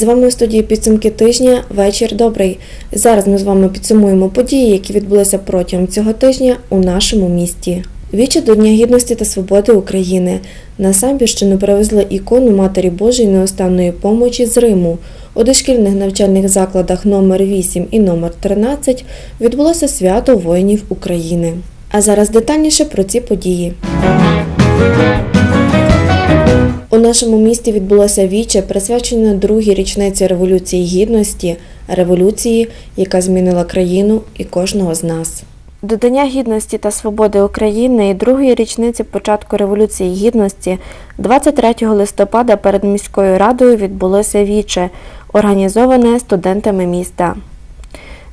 З вами у студії підсумки тижня. Вечір добрий. Зараз ми з вами підсумуємо події, які відбулися протягом цього тижня у нашому місті. Віче до Дня гідності та свободи України. На Самбірщину привезли ікону Матері Божої неостанної помочі з Риму. У дошкільних навчальних закладах номер 8 і номер 13 відбулося свято воїнів України. А зараз детальніше про ці події. У нашому місті відбулося віче, присвячене другій річниці Революції Гідності, революції, яка змінила країну і кожного з нас. До Дня гідності та свободи України і другої річниці початку Революції Гідності 23 листопада перед міською радою відбулося віче, організоване студентами міста.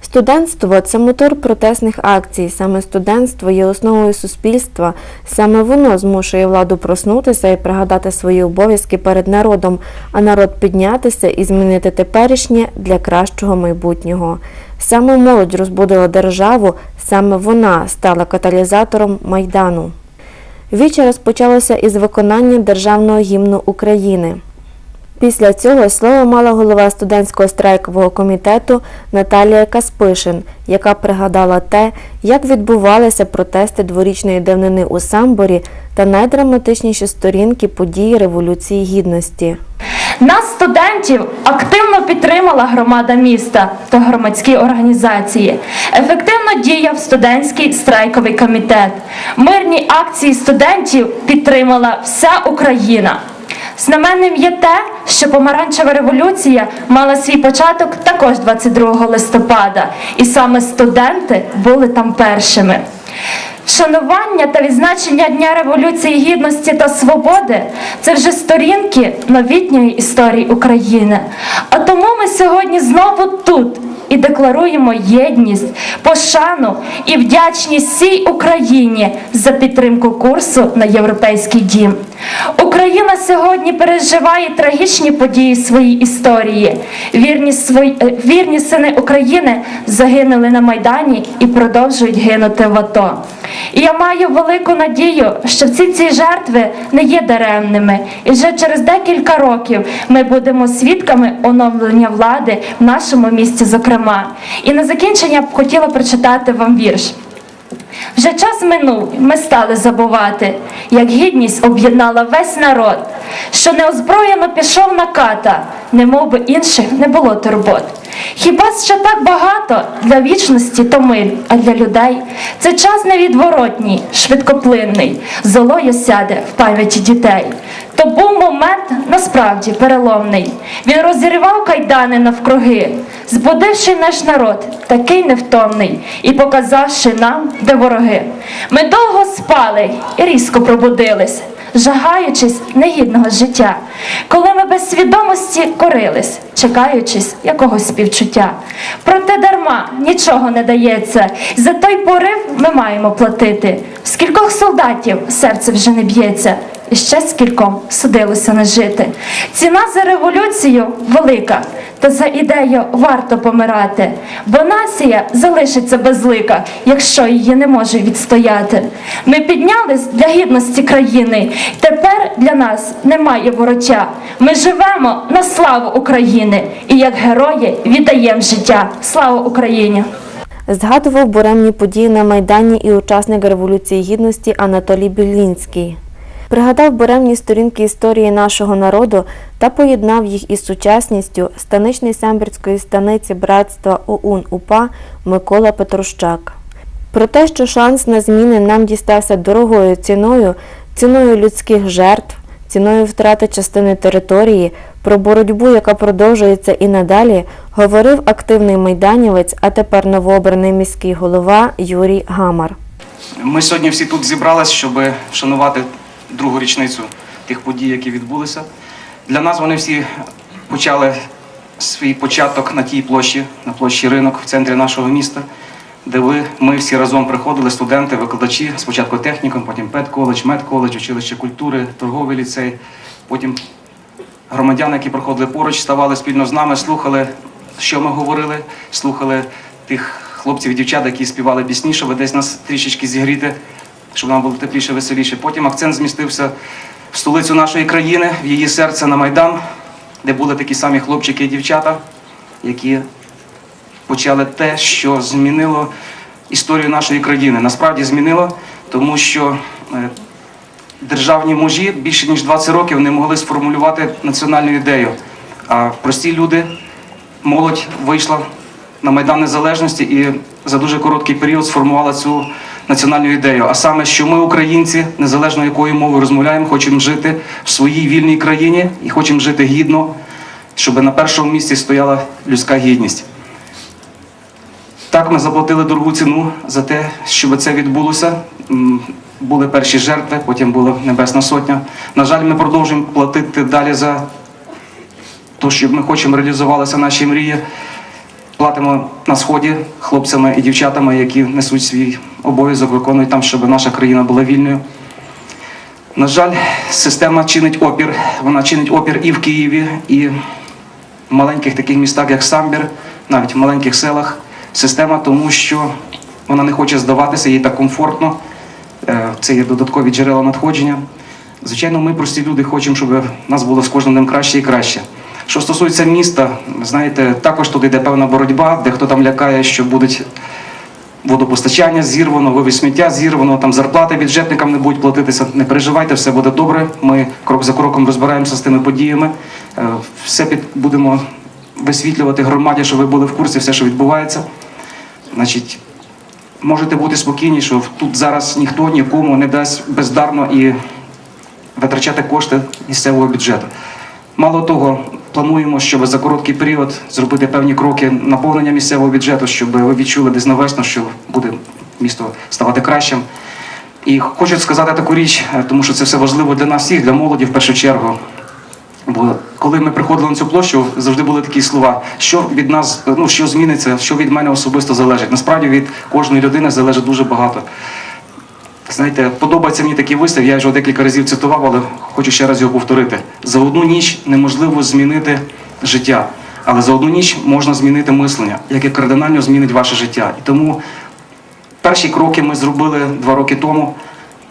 Студентство це мотор протестних акцій. Саме студентство є основою суспільства. Саме воно змушує владу проснутися і пригадати свої обов'язки перед народом, а народ піднятися і змінити теперішнє для кращого майбутнього. Саме молодь розбудила державу, саме вона стала каталізатором майдану. Віче розпочалося із виконання державного гімну України. Після цього слово мала голова студентського страйкового комітету Наталія Каспишин, яка пригадала те, як відбувалися протести дворічної давнини у Самборі та найдраматичніші сторінки події Революції Гідності. Нас, студентів, активно підтримала громада міста та громадські організації. Ефективно діяв студентський страйковий комітет. Мирні акції студентів підтримала вся Україна. Знаменним є те, що помаранчева революція мала свій початок також 22 листопада, і саме студенти були там першими. Вшанування та відзначення Дня Революції Гідності та Свободи це вже сторінки новітньої історії України. А тому ми сьогодні знову тут і декларуємо єдність, пошану і вдячність всій Україні за підтримку курсу на європейський дім. Україна сьогодні переживає трагічні події своїй історії. Вірні, свої, е, вірні сини України загинули на Майдані і продовжують гинути в АТО. І я маю велику надію, що всі ці жертви не є даремними, і вже через декілька років ми будемо свідками оновлення влади в нашому місті, зокрема. І на закінчення б хотіла прочитати вам вірш. Вже час минув, ми стали забувати, як гідність об'єднала весь народ, що неозброєно пішов на ката, немов би інших не було турбот. Хіба ще так багато для вічності то миль, а для людей це час невідворотній, швидкоплинний, золоє сяде в пам'яті дітей. То був момент насправді переломний. Він розірвав кайдани навкруги, збудивши наш народ, такий невтомний, і показавши нам, де вороги. Ми довго спали і різко пробудились, жагаючись негідного життя, коли ми без свідомості корились, чекаючись якогось співчуття. Проте дарма нічого не дається. За той порив ми маємо платити. Скількох солдатів серце вже не б'ється. І ще скільком судилося не жити. Ціна за революцію велика, та за ідею варто помирати, бо нація залишиться безлика, якщо її не може відстояти. Ми піднялись для гідності країни, тепер для нас немає вороття. Ми живемо на славу України і як герої віддаємо життя. Слава Україні! Згадував буремні події на Майдані і учасник Революції Гідності Анатолій Білінський. Пригадав буремні сторінки історії нашого народу та поєднав їх із сучасністю станичний самбірської станиці братства ОУН УПА Микола Петрущак. Про те, що шанс на зміни нам дістався дорогою ціною, ціною людських жертв, ціною втрати частини території, про боротьбу, яка продовжується і надалі, говорив активний майданівець, а тепер новообраний міський голова Юрій Гамар. Ми сьогодні всі тут зібрались, щоб вшанувати другу річницю тих подій, які відбулися. Для нас вони всі почали свій початок на тій площі, на площі ринок в центрі нашого міста, де ви, ми всі разом приходили, студенти, викладачі, спочатку технікум, потім педколедж, медколедж, училище культури, торговий ліцей, потім громадяни, які проходили поруч, ставали спільно з нами, слухали, що ми говорили, слухали тих хлопців і дівчат, які співали пісні, щоб десь нас трішечки зігріти, щоб нам було тепліше, веселіше. Потім акцент змістився в столицю нашої країни, в її серце на Майдан, де були такі самі хлопчики і дівчата, які почали те, що змінило історію нашої країни. Насправді змінило, тому що е, державні мужі більше ніж 20 років не могли сформулювати національну ідею. А прості люди, молодь вийшла на Майдан Незалежності і за дуже короткий період сформувала цю національну ідею. А саме, що ми, українці, незалежно якою мовою розмовляємо, хочемо жити в своїй вільній країні і хочемо жити гідно, щоб на першому місці стояла людська гідність. Так, ми заплатили дорогу ціну за те, щоб це відбулося. Були перші жертви, потім була Небесна Сотня. На жаль, ми продовжуємо платити далі за те, щоб ми хочемо реалізувалися наші мрії. Платимо на сході хлопцями і дівчатами, які несуть свій обов'язок, виконують там, щоб наша країна була вільною. На жаль, система чинить опір. Вона чинить опір і в Києві, і в маленьких таких містах, як Самбір, навіть в маленьких селах. Система, тому що вона не хоче здаватися, їй так комфортно. Е, Це є додаткові джерела надходження. Звичайно, ми, прості люди, хочемо, щоб нас було з кожним днем краще і краще. Що стосується міста, знаєте, також тут йде певна боротьба, де хто там лякає, що будуть водопостачання зірвано, вивіз сміття зірвано, там зарплати бюджетникам не будуть платитися. Не переживайте, все буде добре. Ми крок за кроком розбираємося з тими подіями. Е, Все під будемо висвітлювати громаді, щоб ви були в курсі, все, що відбувається. Значить, можете бути спокійні, що тут зараз ніхто нікому не дасть бездарно і витрачати кошти місцевого бюджету. Мало того, плануємо, щоб за короткий період зробити певні кроки наповнення місцевого бюджету, щоб ви відчули десь навесно, що буде місто ставати кращим. І хочу сказати таку річ, е, тому що це все важливо для нас всіх, для молоді в першу чергу. Бо коли ми приходили на цю площу, завжди були такі слова, що від нас, ну що зміниться, що від мене особисто залежить. Насправді від кожної людини залежить дуже багато. Знаєте, подобається мені такий вислів, я його декілька разів цитував, але хочу ще раз його повторити. За одну ніч неможливо змінити життя, але за одну ніч можна змінити мислення, яке кардинально змінить ваше життя. І тому перші кроки ми зробили два роки тому,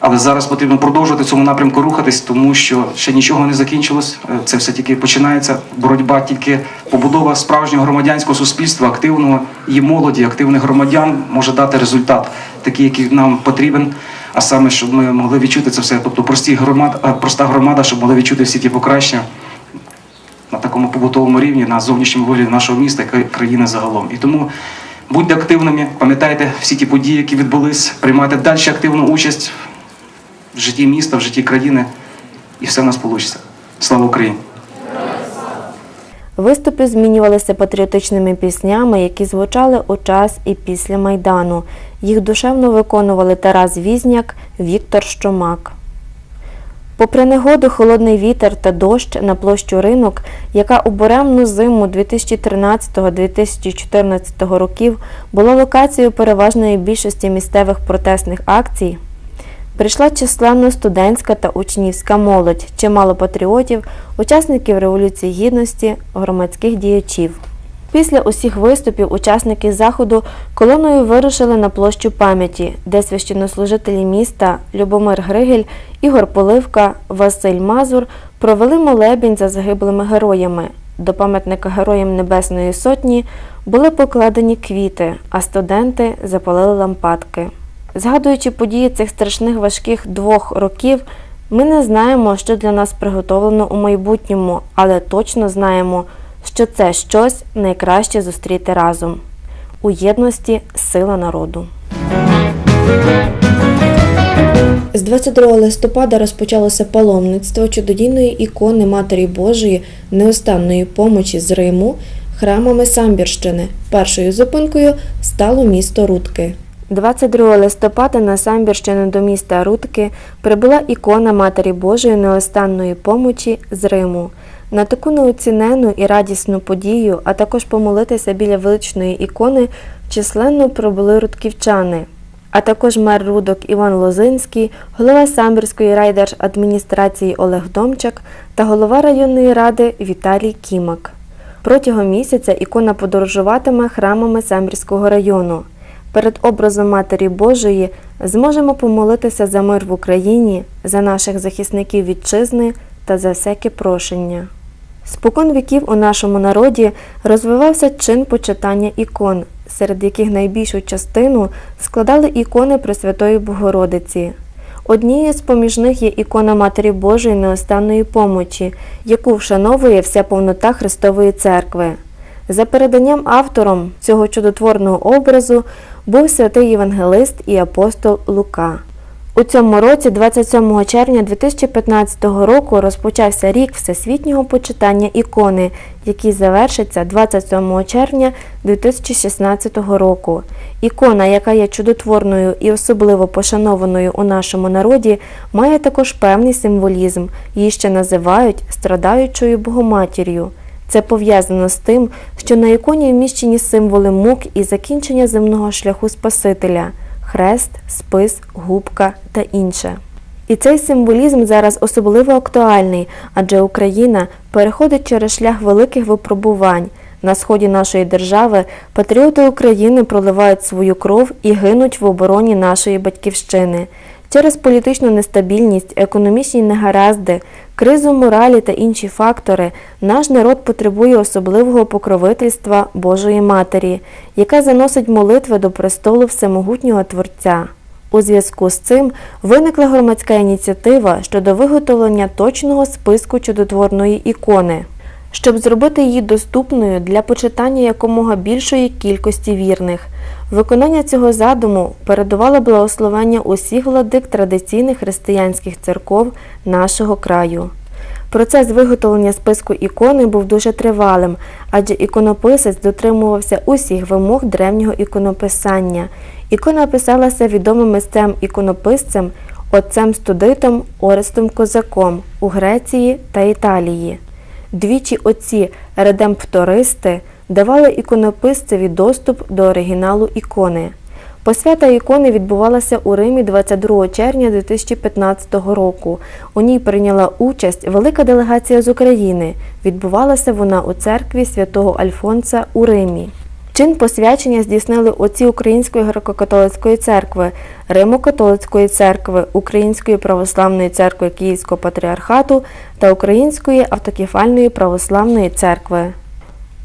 але зараз потрібно продовжувати цьому напрямку рухатись, тому що ще нічого не закінчилось. Е, Це все тільки починається. Боротьба тільки побудова справжнього громадянського суспільства, активного і молоді, активних громадян може дати результат, такий, який нам потрібен. А саме, щоб ми могли відчути це все, тобто прості громад, е, проста громада, щоб могли відчути всі ті покращення на такому побутовому рівні, на зовнішньому вигляді нашого міста і країни загалом. І тому будьте активними, пам'ятайте всі ті події, які відбулись, приймайте далі активну участь в житті міста, в житті країни, і все в нас вийде. Слава Україні! Виступи змінювалися патріотичними піснями, які звучали у час і після Майдану. Їх душевно виконували Тарас Візняк, Віктор Щомак. Попри негоду, холодний вітер та дощ на площу ринок, яка у буремну зиму 2013-2014 років була локацією переважної більшості місцевих протестних акцій, Прийшла численна студентська та учнівська молодь, чимало патріотів, учасників Революції Гідності, громадських діячів. Після усіх виступів учасники заходу колоною вирушили на площу пам'яті, де священнослужителі міста Любомир Григель, Ігор Поливка, Василь Мазур провели молебень за загиблими героями. До пам'ятника Героям Небесної Сотні були покладені квіти, а студенти запалили лампадки. Згадуючи події цих страшних важких двох років, ми не знаємо, що для нас приготовлено у майбутньому, але точно знаємо, що це щось найкраще зустріти разом. У єдності сила народу. З 22 листопада розпочалося паломництво чудодійної ікони Матері Божої неостанної помочі з Риму храмами Самбірщини. Першою зупинкою стало місто Рудки. 22 листопада на Самбірщину до міста Рудки прибула ікона Матері Божої неостанної помочі з Риму. На таку неоцінену і радісну подію, а також помолитися біля величної ікони, численно прибули рудківчани, а також мер Рудок Іван Лозинський, голова Самбірської райдержадміністрації Олег Домчак та голова районної ради Віталій Кімак. Протягом місяця ікона подорожуватиме храмами Самбірського району. Перед образом Матері Божої зможемо помолитися за мир в Україні, за наших захисників вітчизни та за всяке прошення. Спокон віків у нашому народі розвивався чин почитання ікон, серед яких найбільшу частину складали ікони Пресвятої Богородиці. Однією з поміж них є ікона Матері Божої неостанної помочі, яку вшановує вся повнота Христової Церкви. За переданням автором цього чудотворного образу був святий євангелист і апостол Лука. У цьому році, 27 червня 2015 року, розпочався рік всесвітнього почитання ікони, який завершиться 27 червня 2016 року. Ікона, яка є чудотворною і особливо пошанованою у нашому народі, має також певний символізм. Її ще називають страдаючою Богоматір'ю. Це пов'язано з тим, що на іконі вміщені символи мук і закінчення земного шляху Спасителя хрест, спис, губка та інше. І цей символізм зараз особливо актуальний, адже Україна переходить через шлях великих випробувань. На сході нашої держави патріоти України проливають свою кров і гинуть в обороні нашої батьківщини. Через політичну нестабільність, економічні негаразди, кризу моралі та інші фактори наш народ потребує особливого покровительства Божої Матері, яка заносить молитви до престолу Всемогутнього Творця. У зв'язку з цим виникла громадська ініціатива щодо виготовлення точного списку чудотворної ікони, щоб зробити її доступною для почитання якомога більшої кількості вірних. Виконання цього задуму передувало благословення усіх владик традиційних християнських церков нашого краю. Процес виготовлення списку ікони був дуже тривалим, адже іконописець дотримувався усіх вимог древнього іконописання. Ікона писалася відомим мисцем іконописцем отцем студитом Орестом Козаком у Греції та Італії. Двічі отці редемптористи давали іконописцеві доступ до оригіналу ікони. Посвята ікони відбувалася у Римі 22 червня 2015 року. У ній прийняла участь велика делегація з України. Відбувалася вона у церкві святого Альфонса у Римі. Чин посвячення здійснили отці Української греко-католицької церкви, Римо-католицької церкви, Української православної церкви Київського патріархату та Української автокефальної православної церкви.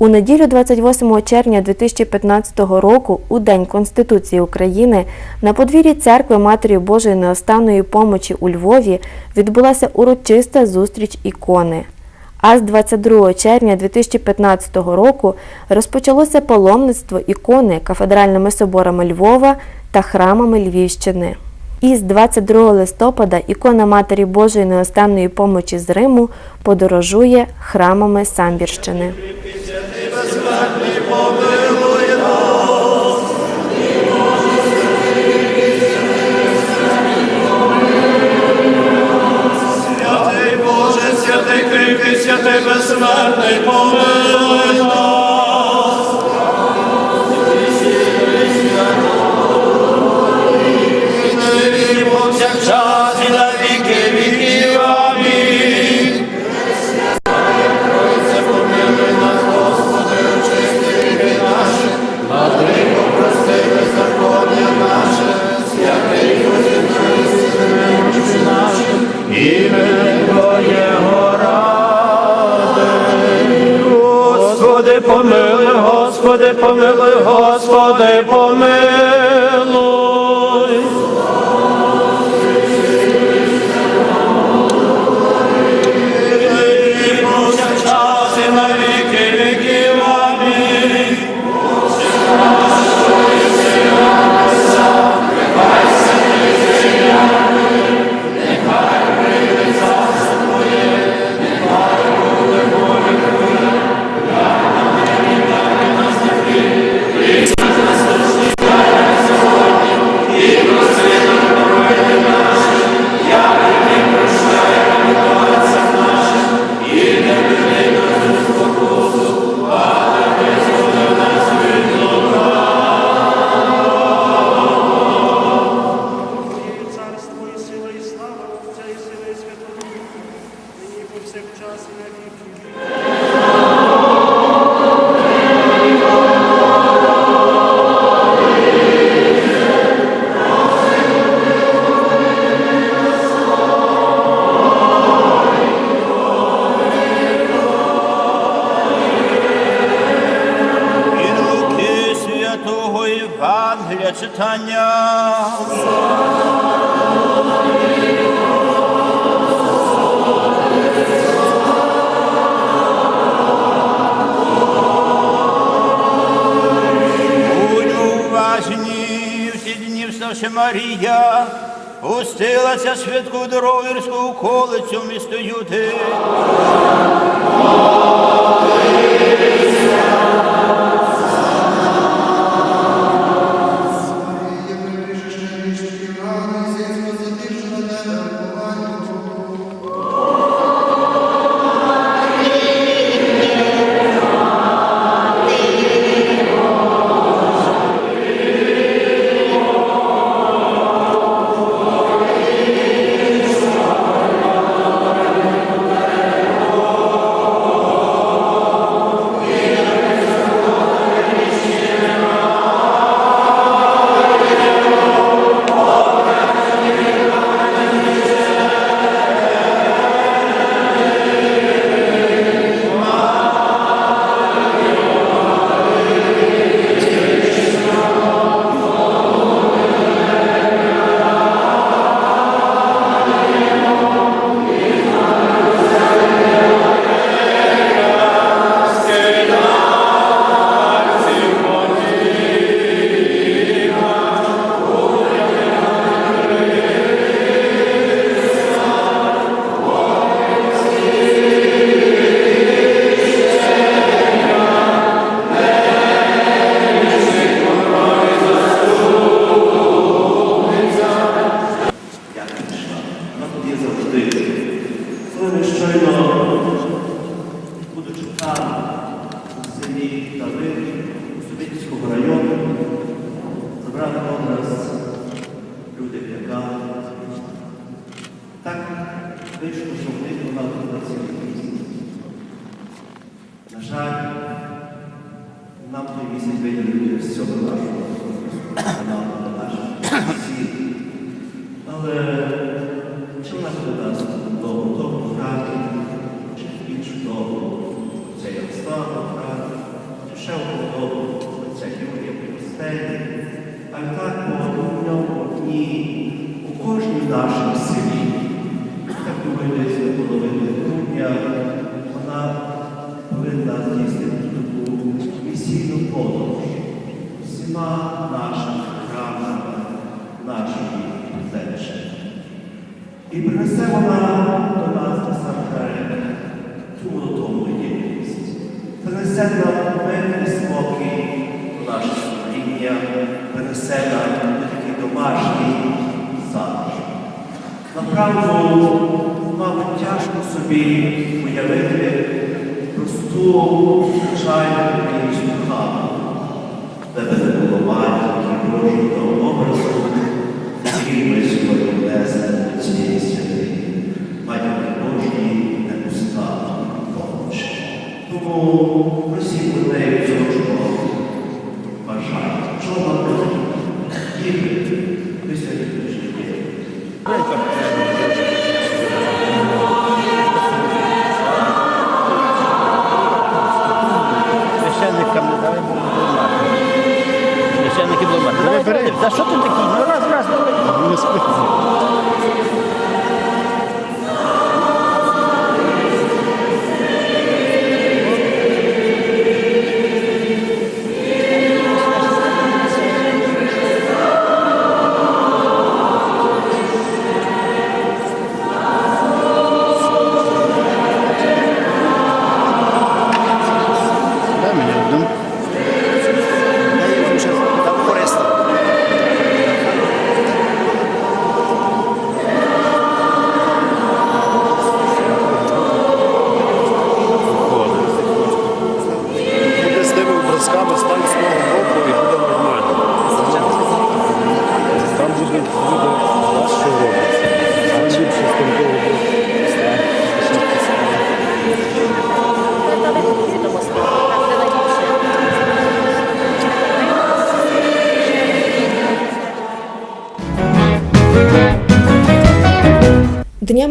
У неділю 28 червня 2015 року, у День Конституції України, на подвір'ї церкви Матері Божої неостанної помочі у Львові відбулася урочиста зустріч ікони. А з 22 червня 2015 року розпочалося паломництво ікони кафедральними соборами Львова та храмами Львівщини. І з 22 листопада ікона Матері Божої неостанної помочі з Риму подорожує храмами Самбірщини. Святий Читання. Будьмо уважні, в ті дні вставши Марія, пустилася швидку дорогу гірську околицю в місто ще довго це Юрія Постелі, а й по одному дні у кожній нашій селі, так думаю, десь до половини грудня, вона повинна здійснити таку місійну подорож всіма нашими храмами, нашої землі. І принесе вона до нас насамперед ту молодому єдність. Принесе нам мир і спокій у наше створіння, принесе нам такий домашній затишок. Направду, мабуть, тяжко собі уявити просту, звичайну українську хату, де би не було матінки, Божого образу, Тому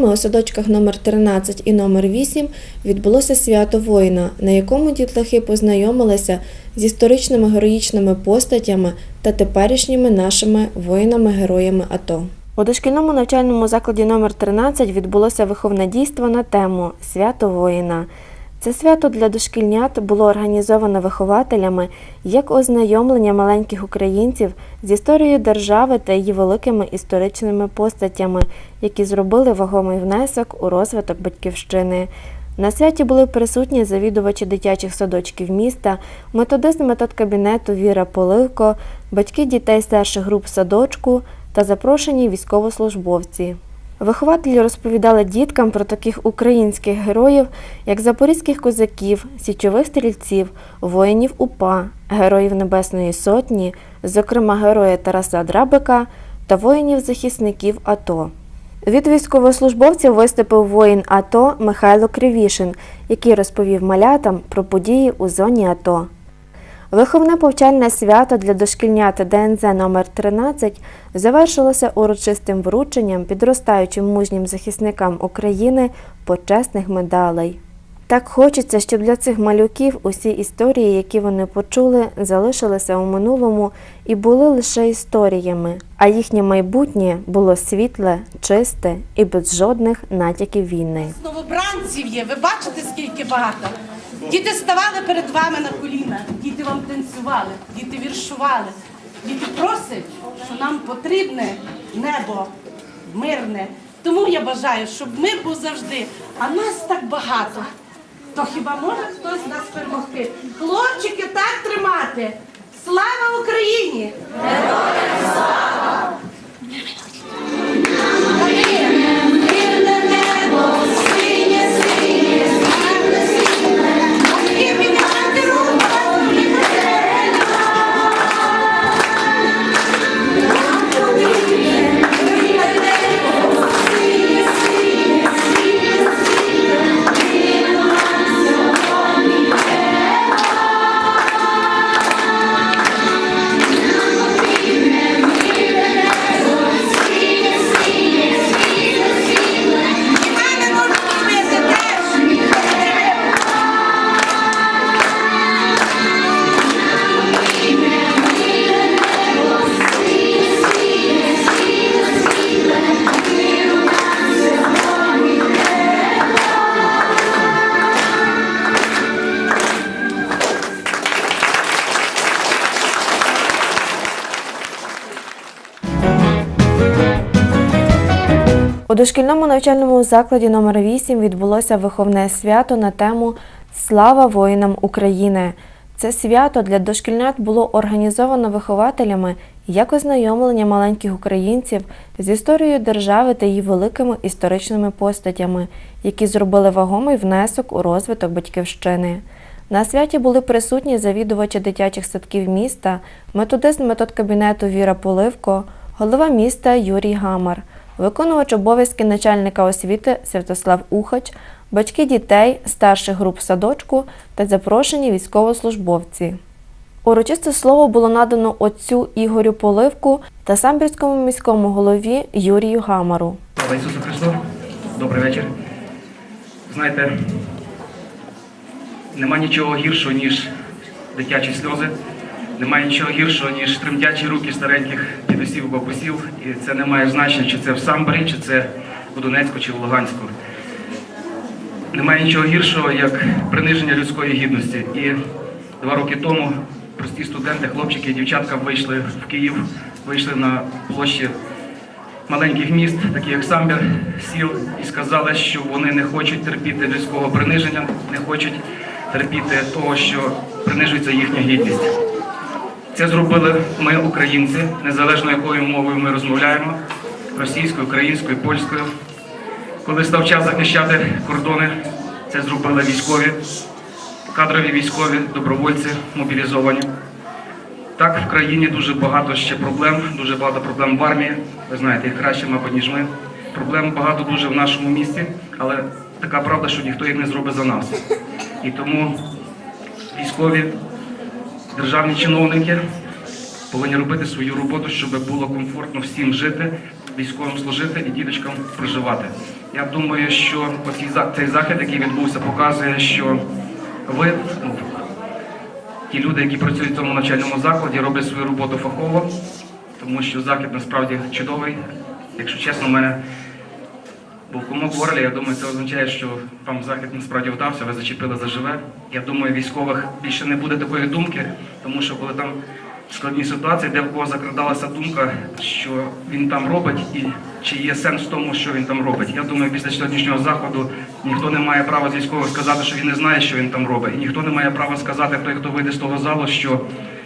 Днями у садочках номер 13 і номер 8 відбулося свято воїна, на якому дітлахи познайомилися з історичними героїчними постатями та теперішніми нашими воїнами-героями АТО. У дошкільному навчальному закладі номер 13 відбулося виховне дійство на тему Свято воїна. Це свято для дошкільнят було організовано вихователями як ознайомлення маленьких українців з історією держави та її великими історичними постатями, які зробили вагомий внесок у розвиток батьківщини. На святі були присутні завідувачі дитячих садочків міста, методист методкабінету Віра Поливко, батьки дітей старших груп садочку та запрошені військовослужбовці. Вихователі розповідали діткам про таких українських героїв, як запорізьких козаків, січових стрільців, воїнів УПА, героїв Небесної Сотні, зокрема героя Тараса Драбика та воїнів-захисників АТО. Від військовослужбовців виступив воїн АТО Михайло Кривішин, який розповів малятам про події у зоні АТО. Виховне повчальне свято для дошкільнят ДНЗ номер 13 завершилося урочистим врученням підростаючим мужнім захисникам України почесних медалей. Так хочеться, щоб для цих малюків усі історії, які вони почули, залишилися у минулому і були лише історіями, а їхнє майбутнє було світле, чисте і без жодних натяків війни. Новобранців є, ви бачите, скільки багато. Діти ставали перед вами на коліна, діти вам танцювали, діти віршували. Діти просять, що нам потрібне небо мирне. Тому я бажаю, щоб мир був завжди, а нас так багато. То хіба може хтось нас перемогти? Хлопчики, так тримати! Слава Україні! І У дошкільному навчальному закладі номер 8 відбулося виховне свято на тему Слава воїнам України. Це свято для дошкільнят було організовано вихователями як ознайомлення маленьких українців з історією держави та її великими історичними постатями, які зробили вагомий внесок у розвиток батьківщини. На святі були присутні завідувачі дитячих садків міста, методист методкабінету Віра Поливко, голова міста Юрій Гамар, виконувач обов'язки начальника освіти Святослав Ухач, батьки дітей старших груп садочку та запрошені військовослужбовці. Урочисте слово було надано отцю Ігорю Поливку та самбірському міському голові Юрію Гамару. Ісусу Христу! Добрий вечір. Знаєте, нема нічого гіршого, ніж дитячі сльози. Немає нічого гіршого, ніж тремтячі руки стареньких дідусів, бабусів. І це не має значення, чи це в Самборі, чи це у Донецьку, чи в Луганську. Немає нічого гіршого, як приниження людської гідності. І два роки тому прості студенти, хлопчики і дівчатка вийшли в Київ, вийшли на площі маленьких міст, такі як Самбір, сіл, і сказали, що вони не хочуть терпіти людського приниження, не хочуть терпіти того, що принижується їхня гідність. Це зробили ми, українці, незалежно якою мовою ми розмовляємо російською, українською, польською. Коли став час захищати кордони, це зробили військові, кадрові військові, добровольці, мобілізовані. Так, в країні дуже багато ще проблем, дуже багато проблем в армії. Ви знаєте, їх краще, мабуть, ніж ми. Проблем багато дуже в нашому місті, але така правда, що ніхто їх не зробить за нас. І тому військові, державні чиновники повинні робити свою роботу, щоб було комфортно всім жити, військовим служити і діточкам проживати. Я думаю, що цей захід, який відбувся, показує, що ви, ну, ті люди, які працюють в цьому навчальному закладі, роблять свою роботу фахово, тому що захід насправді чудовий. Якщо чесно, у мене був комок в горлі, я думаю, це означає, що вам захід насправді вдався, ви зачепили заживе. Я думаю, військових більше не буде такої думки, тому що коли там складні ситуації, де в кого закрадалася думка, що він там робить, і чи є сенс в тому, що він там робить. Я думаю, після сьогоднішнього заходу ніхто не має права з військових сказати, що він не знає, що він там робить. І ніхто не має права сказати, той, хто вийде з того залу, що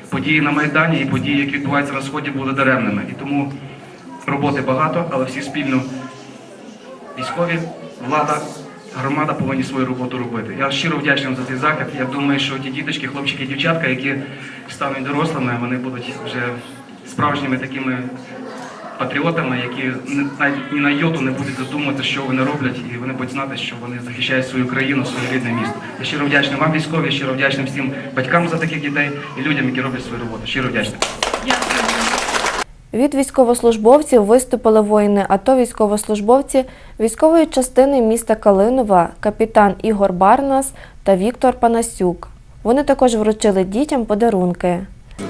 події на Майдані і події, які відбуваються на сході, були даремними. І тому роботи багато, але всі спільно військові, влада, громада повинні свою роботу робити. Я щиро вдячний за цей захід. Я думаю, що ті діточки, хлопчики, дівчатка, які стануть дорослими, вони будуть вже справжніми такими патріотами, які навіть ні на йоту не будуть задумувати, що вони роблять, і вони будуть знати, що вони захищають свою країну, своє рідне місто. Я щиро вдячний вам, військові, щиро вдячний всім батькам за таких дітей і людям, які роблять свою роботу. Щиро вдячний. Від військовослужбовців виступили воїни АТО військовослужбовці військової частини міста Калинова, капітан Ігор Барнас та Віктор Панасюк. Вони також вручили дітям подарунки.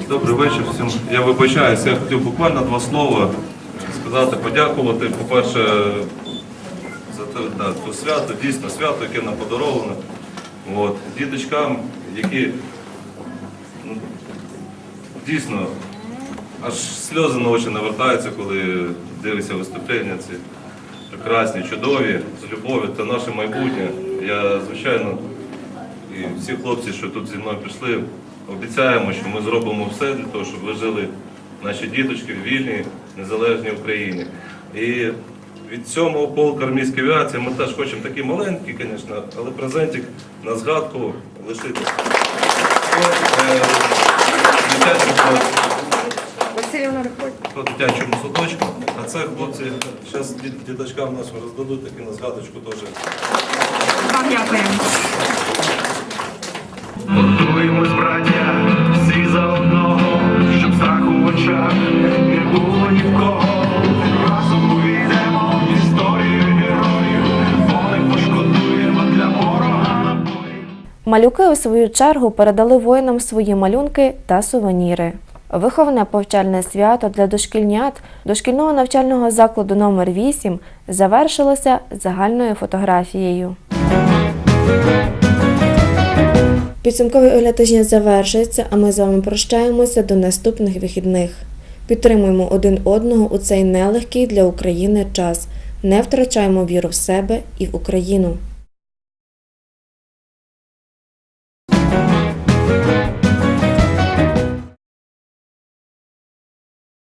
Добрий вечір всім. Я вибачаюся, я хотів буквально два слова сказати, подякувати, по-перше, за те, да, то свято, дійсно свято, яке нам подаровано. От. Діточкам, які ну, дійсно аж сльози на очі навертаються, коли дивишся виступлення ці прекрасні, чудові, з любов'ю та наше майбутнє. Я, звичайно, і всі хлопці, що тут зі мною прийшли, обіцяємо, що ми зробимо все для того, щоб ви жили наші діточки в вільній, незалежній Україні. І від цьому полк армійської авіації ми теж хочемо такий маленький, звісно, але презентик на згадку лишити. Е, дитячому- по дитячому садочку. А це хлопці зараз діточкам нашим роздадуть такі на згадочку теж. Готуємось, браття, всі за одного, щоб страху в очах не було ні в кого. Разом в історію героїв, вони пошкодуємо для ворога. Малюки у свою чергу передали воїнам свої малюнки та сувеніри. Виховне повчальне свято для дошкільнят дошкільного навчального закладу номер 8 завершилося загальною фотографією. Підсумковий огляд тижня завершується, а ми з вами прощаємося до наступних вихідних. Підтримуємо один одного у цей нелегкий для України час. Не втрачаємо віру в себе і в Україну.